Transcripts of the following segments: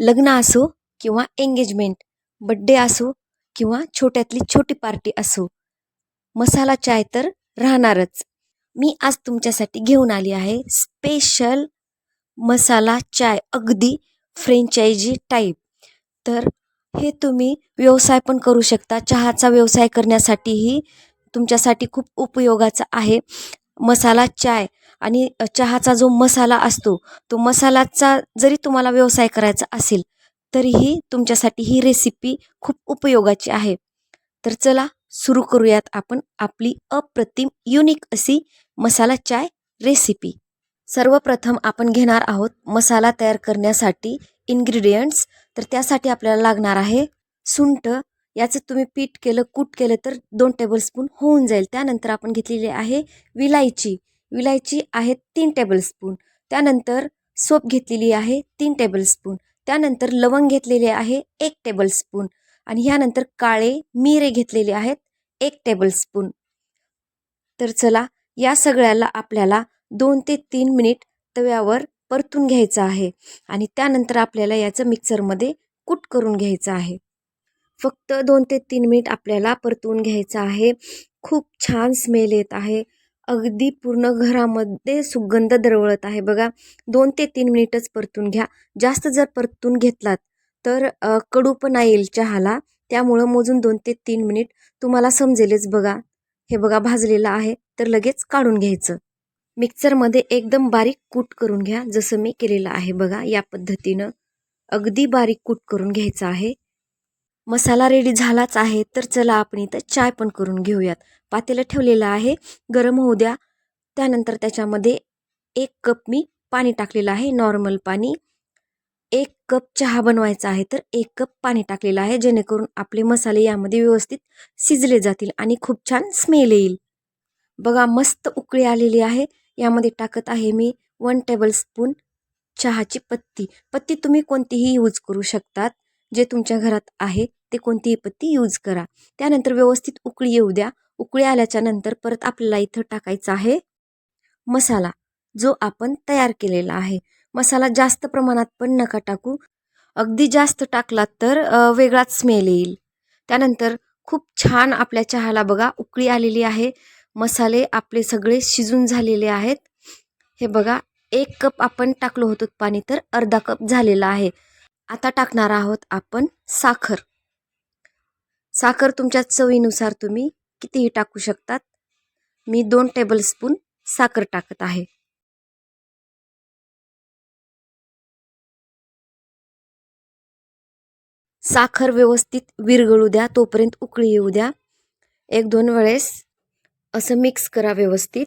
लग्न असो किंवा एंगेजमेंट बड्डे असो किंवा छोट्यातली छोटी पार्टी असो मसाला चाय तर राहणारच. मी आज तुमच्यासाठी घेऊन आली आहे स्पेशल मसाला चाय अगदी फ्रेंचायजी टाईप तर हे तुम्ही व्यवसाय पण करू शकता. चहाचा व्यवसाय करण्यासाठीही तुमच्यासाठी खूप उपयोगाचा आहे. मसाला चाय आणि चहाचा जो मसाला असतो तो मसालाचा जरी तुम्हाला व्यवसाय करायचा असेल तरीही तुमच्यासाठी ही रेसिपी खूप उपयोगाची आहे. तर चला सुरू करूयात आपण आपली अप्रतिम युनिक अशी मसाला चाय रेसिपी सर्वप्रथम आपण घेणार आहोत मसाला तयार करण्यासाठी इन्ग्रेडियंट्स तर त्यासाठी आपल्याला लागणार आहे सुंठ. याचं तुम्ही पीठ केलं कूट केलं तर दोन टेबलस्पून होऊन जाईल. त्यानंतर आपण घेतलेली आहे विलायची. विलायची आहे तीन टेबलस्पून त्यानंतर सोप घेतलेली आहे तीन टेबलस्पून त्यानंतर लवंग घेतलेले आहे एक टेबलस्पून आणि ह्यानंतर काळे मिरे घेतलेले आहेत एक टेबलस्पून तर चला या सगळ्याला आपल्याला दोन ते तीन मिनिट तव्यावर परतून घ्यायचं आहे. आणि त्यानंतर आपल्याला याचं मिक्सरमध्ये कूट करून घ्यायचं आहे. फक्त दोन ते तीन मिनिट आपल्याला परतून घ्यायचं आहे. खूप छान स्मेल येत आहे. अगदी पूर्ण घरामध्ये सुगंध दरवळत आहे. बघा दोन ते तीन मिनिटच परतून घ्या. जास्त जर परतून घेतलात तर कडूपणा येईल चहाला. त्यामुळं मोजून दोन ते तीन मिनिट तुम्हाला समजेलच बघा. हे बघा भाजलेलं आहे तर लगेच काढून घ्यायचं. मिक्सरमध्ये एकदम बारीक कूट करून घ्या जसं मी केलेलं आहे बघा या पद्धतीनं. अगदी बारीक कूट करून घ्यायचं आहे. मसाला रेडी झालाच आहे तर चला आपण इथं चाय पण करून घेऊयात. पातेलं ठेवलेलं आहे. गरम होऊ द्या. त्यानंतर त्याच्यामध्ये एक कप मी पाणी टाकलेलं आहे नॉर्मल पाणी. एक कप चहा बनवायचा आहे तर एक कप पाणी टाकलेलं आहे जेणेकरून आपले मसाले यामध्ये व्यवस्थित शिजले जातील आणि खूप छान स्मेल येईल. बघा मस्त उकळी आलेली आहे. यामध्ये टाकत आहे मी वन टेबलस्पून चहाची पत्ती. पत्ती तुम्ही कोणतीही यूज करू शकतात. जे तुमच्या घरात आहे ते कोणतीही पत्ती यूज करा. त्यानंतर व्यवस्थित उकळी येऊ द्या. उकळी आल्याच्यानंतर परत आपल्याला इथं टाकायचा आहे मसाला जो आपण तयार केलेला आहे. मसाला जास्त प्रमाणात पण नका टाकू. अगदी जास्त टाकलात तर वेगळाच स्मेल येईल. त्यानंतर खूप छान आपल्या चहाला बघा उकळी आलेली आहे. मसाले आपले सगळे शिजून झालेले आहेत. हे बघा एक कप आपण टाकलो होतो पाणी तर अर्धा कप झालेला आहे. आता टाकणार आहोत आपण साखर. साखर तुमच्या चवीनुसार तुम्ही कितीही टाकू शकतात. मी दोन टेबलस्पून साखर टाकत आहे. साखर व्यवस्थित विरघळू द्या तोपर्यंत उकळी येऊ द्या. एक दोन वेळेस असं मिक्स करा व्यवस्थित.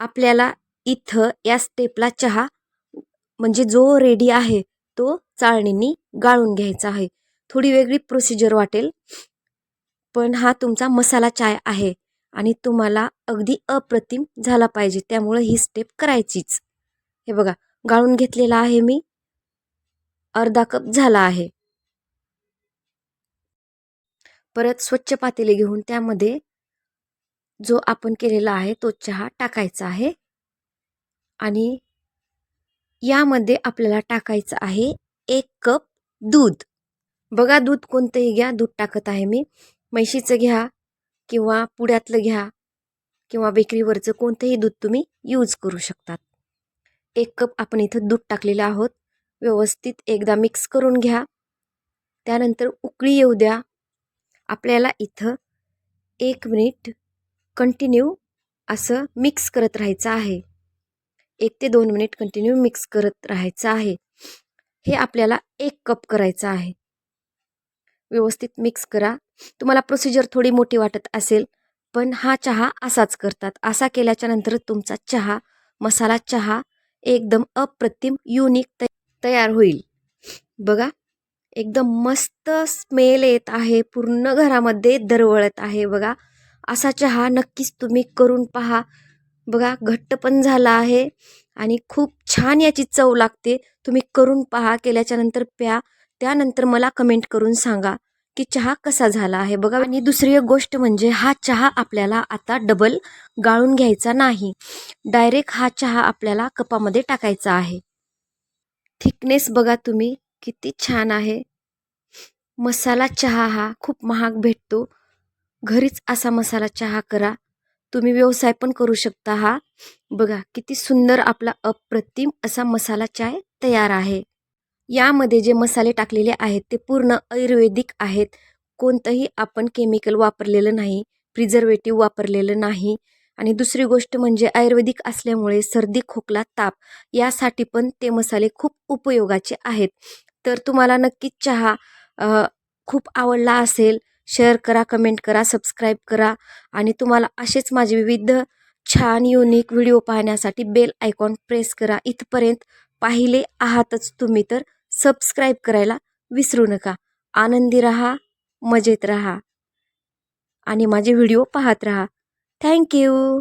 आपल्याला इथं या स्टेपला चहा म्हणजे जो रेडी आहे तो चाळणीनी गाळून घ्यायचा आहे. थोडी वेगळी प्रोसिजर वाटेल. पण हा तुमचा मसाला चाय आहे आणि तुम्हाला अगदी अप्रतिम झाला पाहिजे त्यामुळं ही स्टेप करायचीच. हे बघा गाळून घेतलेला आहे मी. अर्धा कप झाला आहे. परत स्वच्छ पातेले घेऊन त्यामध्ये जो आपण केलेला आहे तो चहा टाकायचा आहे. आणि यामध्ये आपल्याला टाकायचं आहे एक कप दूध. बघा दूध कोणतंही घ्या दूध टाकत आहे मी. म्हैशीचं घ्या किंवा पुड्यातलं घ्या किंवा बेकरीवरचं कोणतंही दूध तुम्ही यूज करू शकतात. एक कप आपण इथं दूध टाकलेलं आहोत. व्यवस्थित एकदा मिक्स करून घ्या. त्यानंतर उकळी येऊ द्या. आपल्याला इथं एक मिनिट कंटिन्यू असं मिक्स करत राहायचं आहे. एक ते दोन मिनिट कंटिन्यू मिक्स करत राहायचं आहे. हे आपल्याला एक कप करायचं आहे. व्यवस्थित मिक्स करा. तुम्हाला प्रोसिजर थोडी मोठी वाटत असेल पण हा चहा असाच करतात. असा केल्याच्यानंतर तुमचा चहा मसाला चहा एकदम अप्रतिम युनिक त तयार होईल. बघा एकदम मस्त स्मेल येत आहे. पूर्ण घरामध्ये दरवळत आहे बघा. असा चहा नक्कीच तुम्ही करून पहा. बघा घट्ट पण झाला आहे आणि खूप छान याची चव लागते. तुम्ही करून पहा. केल्याच्यानंतर प्या. त्यानंतर मला कमेंट करून सांगा की चहा कसा झाला आहे? बघा आणि दुसरी एक गोष्ट म्हणजे हा चहा आपल्याला आता डबल गाळून घ्यायचा नाही. डायरेक्ट हा चहा आपल्याला कपामध्ये टाकायचा आहे. थिकनेस बघा तुम्ही किती छान आहे. मसाला चहा हा खूप महाग भेटतो. घरीच असा मसाला चहा करा. तुम्ही व्यवसाय पण करू शकता हा. बघा किती सुंदर आपला अप्रतिम असा मसाला चाय तयार आहे. यामध्ये जे मसाले टाकलेले आहेत ते पूर्ण आयुर्वेदिक आहेत. कोणतंही आपण केमिकल वापरलेलं नाही प्रिझर्वेटिव्ह वापरलेलं नाही. आणि दुसरी गोष्ट म्हणजे आयुर्वेदिक असल्यामुळे सर्दी खोकला ताप यासाठी पण ते मसाले खूप उपयोगाचे आहेत. तर तुम्हाला नक्कीच चहा खूप आवडला असेल शेअर करा कमेंट करा सबस्क्राईब करा. आणि तुम्हाला असेच माझे विविध छान युनिक व्हिडिओ पाहण्यासाठी बेल आयकॉन प्रेस करा. इथपर्यंत पाहिले आहातच तुम्ही तर सबस्क्राईब करायला विसरू नका. आनंदी रहा मजेत रहा. आणि माझे व्हिडिओ पाहत रहा. थँक्यू